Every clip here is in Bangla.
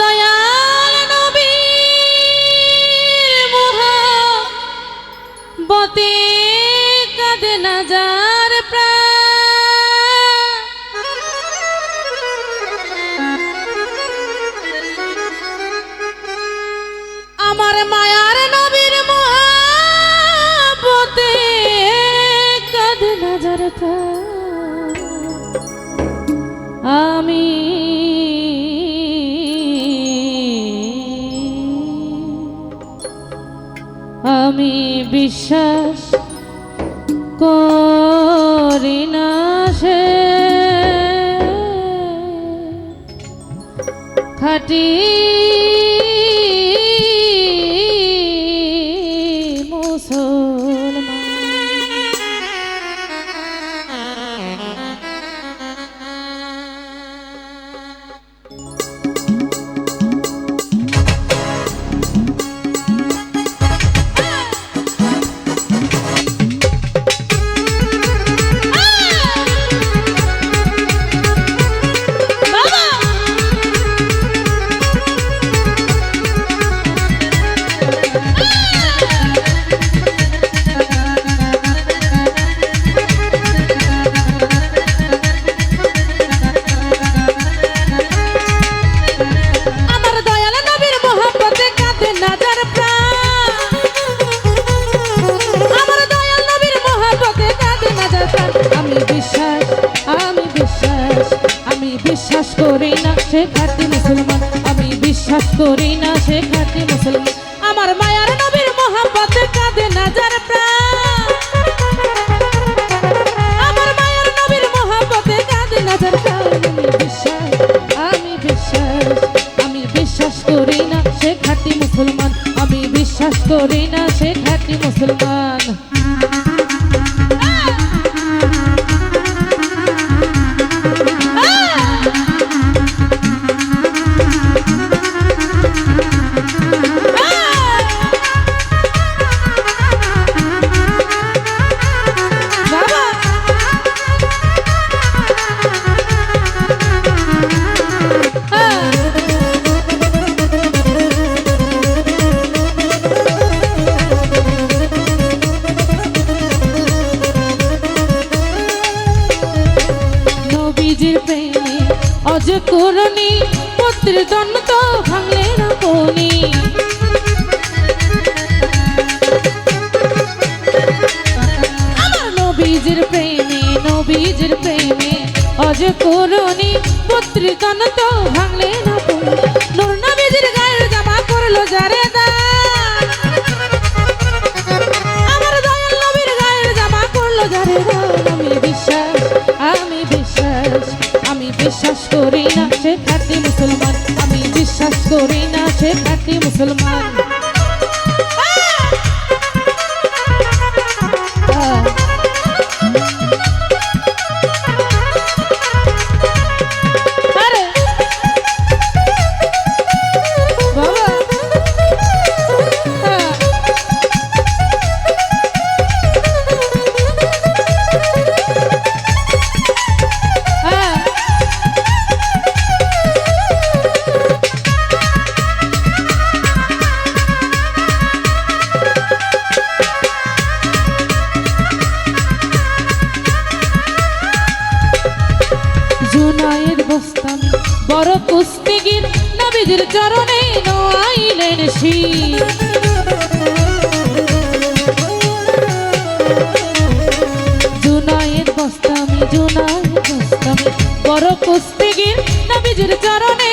দয়াল নবী বতে কাঁদে না যার আমার মায়ার নবীর মহাবতে কাঁদে না যার প্রাণ। আমি বিশ্বাস করি না সে। খাটি মুসলমান আমার মায়ার নবীর মোহাম্মত কাঁদে নাজার আমার মায়ার নবীর কাঁদে নাজার বিশ্বাস, আমি করি না সে খাঁটি মুসলমান। আমি বিশ্বাস করি না সে খাঁটি মুসলমান। পুত্রের জন্ম তো ভাঙলে না কোনি আমার নবীজির প্রেমে নবীজির প্রেমে অজ করণী পুত্রের জন্ম তো ভাঙলে না কোনি নূর নবীজির গায়ের জামা আমার দয়াল নবীর গায়ের জামা করল যারে দান বড় কুস্তিগির নবীদের চরণে নাইলেন শীর জুনায়ের বস্তামি জুনায়ের বস্তামি বড় কুস্তিগির নবীদের চরণে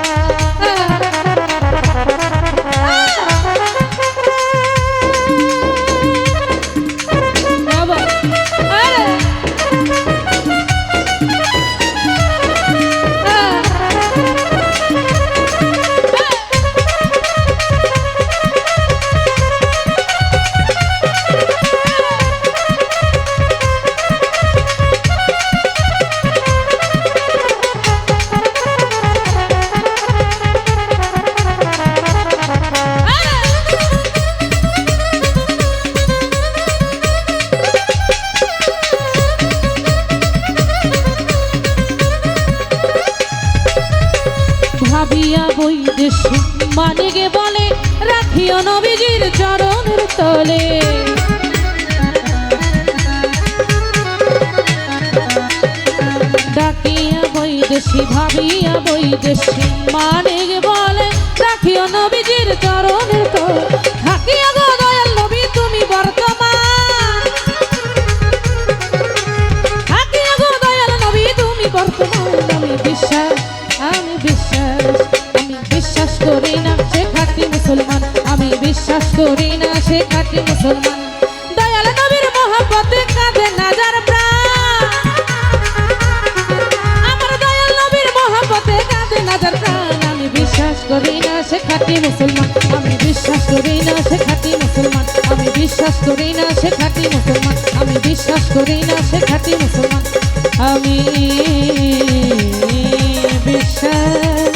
ভাবিয়া বই দেশু মানিকে বলে, রাখিও নবীজির চরণের তলে। ডাকিয়া বই দেশি ভাবিয়া বই দেশি মানিকে বলে, রাখিও নবীজির চরণ কাছে কাটে মুসলমান। দয়াল নবীর মহব্বতে কাঁদে নাজার প্রাণ। আমার দয়াল নবীর মহব্বতে কাঁদে নাজার প্রাণ। আমি বিশ্বাস করি না সে খাটি মুসলমান। আমি বিশ্বাস করি না সে খাটি মুসলমান। আমি বিশ্বাস করি না সে খাটি মুসলমান। আমি বিশ্বাস করি না সে খাটি মুসলমান। আমি বিশ্বাস